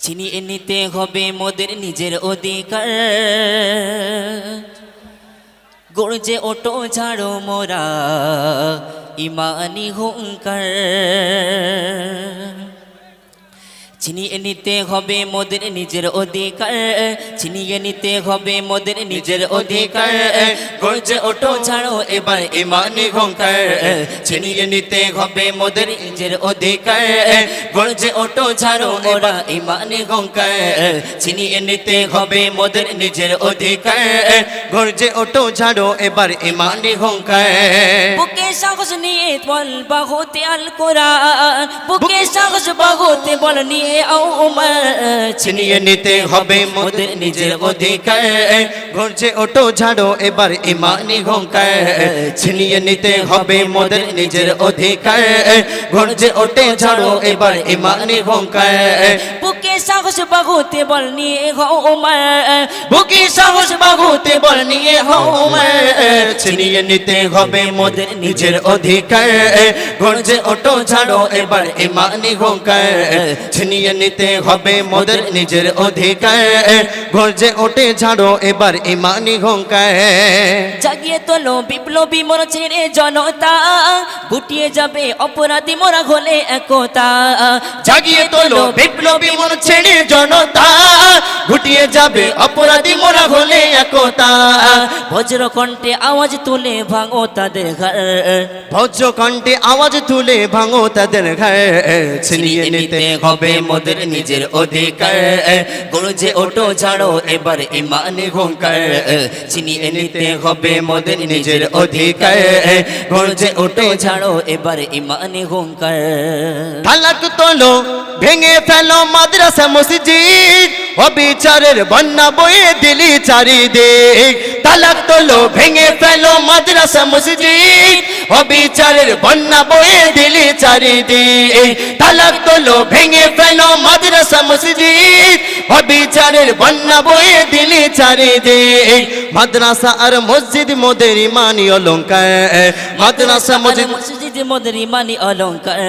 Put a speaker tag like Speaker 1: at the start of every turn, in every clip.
Speaker 1: ছিনিয়ে নিতে হবে মোদের নিজের অধিকার। গর্জে ওটো ঝাড়ো মোরা ইমানি হুঙ্কার। ছিনিয়ে নিতে হবে মোদের নিজের অধিকার। ছিনিয়ে নিতে হবে মোদের নিজের অধিকার। গর্জে ওটো ছাড়ো এবার ইমানি হুঙ্কার। ছিনিয়ে নিতে হবে মোদের নিজের অধিকার। গর্জে ওটো ছাড়ো মোরা ইমানি হুঙ্কার। ছিনিয়ে নিতে হবে মোদের নিজের অধিকার।
Speaker 2: গর্জে ওটো ঝাড়ো এবার ইমানি হুঙ্কার।
Speaker 1: বুকে সাহস নিয়ে বল বাহুতে আল কোরআন। বুকে সাহস বাহুতে বল নিয়ে আও উমর
Speaker 2: ছিনিয়ে নিতে হবে মোদের নিজের অধিকার। ঘুরছে ওটো ঝাড়ো এবার ইমানি হুঙ্কার ছিনিয়ে নিতে হবে মোদের নিজের অধিকার। ঘুরছে ওটে ঝাড়ো এবার ইমানি হুঙ্কার
Speaker 1: বুকে সাহস বাহুতে বল নিয়ে হও উমর
Speaker 2: বুকে সাহস বল নিয়ে ছিনিয়ে নিতে হবে মোদের নিজের অধিকার। গর্জে ওটো ঝাড়ো, এবার ইমানি হুঙ্কার ছিনিয়ে নিতে হবে মোদের নিজের অধিকার। গর্জে ওটে এবার ইমানি হুঙ্কার
Speaker 1: জাগিয়ে তোলো, বিপ্লবী মোর ছেড়ে জনতা। গুটিয়ে যাবে অপরাধী মোরা হলে একতা।
Speaker 2: জাগিয়ে তোলো, বিপ্লবী মন ছেড়ে জনতা। ঘুটিয়ে যাবে অপরাধী মোরা হলে একতা।
Speaker 1: বজ্র কণ্ঠে আওয়াজ তুলে ভাঙো তাদের ঘর।
Speaker 2: ভজ্র কণ্ঠে আওয়াজ তুলে ভাঙো তাদের ঘর। ছিনিয়ে নিতে হবে মোদের নিজের অধিকার।
Speaker 1: গরজে ওটো ছাড়ো এবার ইমানে হুঙ্কার। চিনিয়ে নিতে হবে মোদের
Speaker 2: নিজের অধিকার।
Speaker 1: গরজে ওটো ছাড়ো এবার ইমানে হুঙ্কার।
Speaker 2: তালাক তোলো ভেঙে ফেলো মাদ্রাসা মসজিদ। অবিচারের বন্যা বয়ে দিলি চারিদিক। তালাক তোলো, ভেঙে ফেলো মাদ্রাসা মসজিদ। অবিচারের বন্যা বয়ে দিলি চারিদিক। তালাক তোলো, ভেঙে ফেলো মাদ্রাসা মসজিদ। অবিচারের বন্যা বয়ে দিলি চারিদিক। মাদ্রাসা আর মসজিদ মোদের ইমানি অলঙ্কার। মাদ্রাসা মসজিদ
Speaker 1: মোদের ইমানি অলঙ্কার।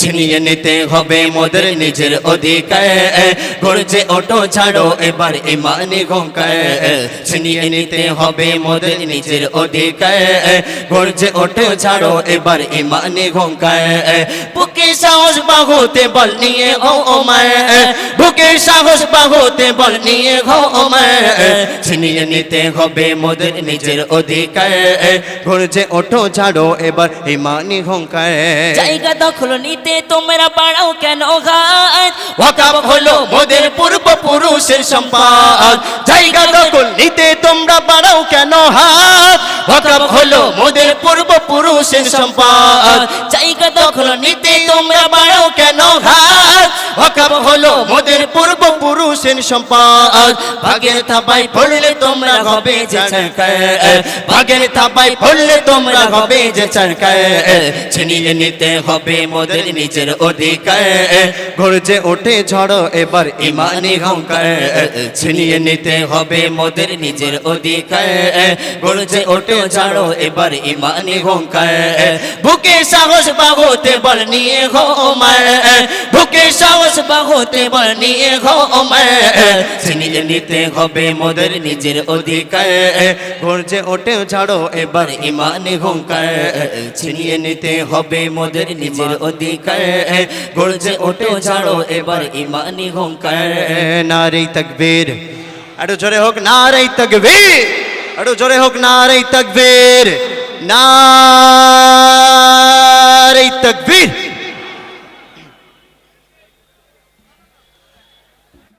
Speaker 2: ছিনিয়ে নিতে হবে মোদের নিজের অধিকার। গর্জে ওটো ছাড়ো এবার ইমানি ঘঙ্কার। ছিনিয়ে নিতে হবে মোদের নিজের অধিকার। গর্জে ওটো ছাড়ো এবার ইমানি ঘঙ্কার। বুকে সাহস বাহুতে বল নিয়ে ও ওমার। বুকে সাহস বাহুতে বল নিয়ে হো ওমার ছিনিয়ে নিতে হবে মোদের নিজের অধিকার। গর্জে ওটো ছাড়ো এবার ইমানি ঘঙ্কার
Speaker 1: জায়গা দখল নিতে তোমরা পাড়াও কেন ঘাট
Speaker 2: ওয়াকাব হলো মোদের পূর্বপুরুষের সম্পদ। জায়গা দখল নিতে তোমরা বাড়াও কেন হাত ওয়াকাব হলো মোদের পূর্বপুরুষের সম্পদ।
Speaker 1: জায়গা দখল নিতে
Speaker 2: তোমরা বাড়াও কেন হাত ওয়াকাব হলো মোদের পূর্বপুরুষের সম্পদ। ভাগের থাবাই পড়লে তোমরা হবে যে চরকায়। ভাগের থাবাই পড়লে তোমরা হবে যে চরকায়। ছিনিয়ে নিতে হবে মোদের নিজের অধিকার গর্জে ওঠে ঝড়, এবার ইমানি হংকার ছিনিয়ে নিতে হবে মোদের নিজের অধিকার গর্জে ওঠে ঝড়, এবার ইমানি হংকার বুকে সাহস বাহুতে বল নিয়ে গো ওমর বুকে সাহস বাহুতে বল নিয়ে গো ছিনিয়ে নিতে হবে মোদের নিজের অধিকার। গর্জে ওঠে ঝড় এবার ইমানি হংকার ছিনিয়ে নিতে হবে মোদের নিজের অধিকার। গর্জে ওঠে ঝাড়ো এবার ইমানি হংকার নারী তকবীর। আরও জোরে হোক নারী তকবীর। আরও জোরে হোক নারী তকবীর। নারী তকবীর।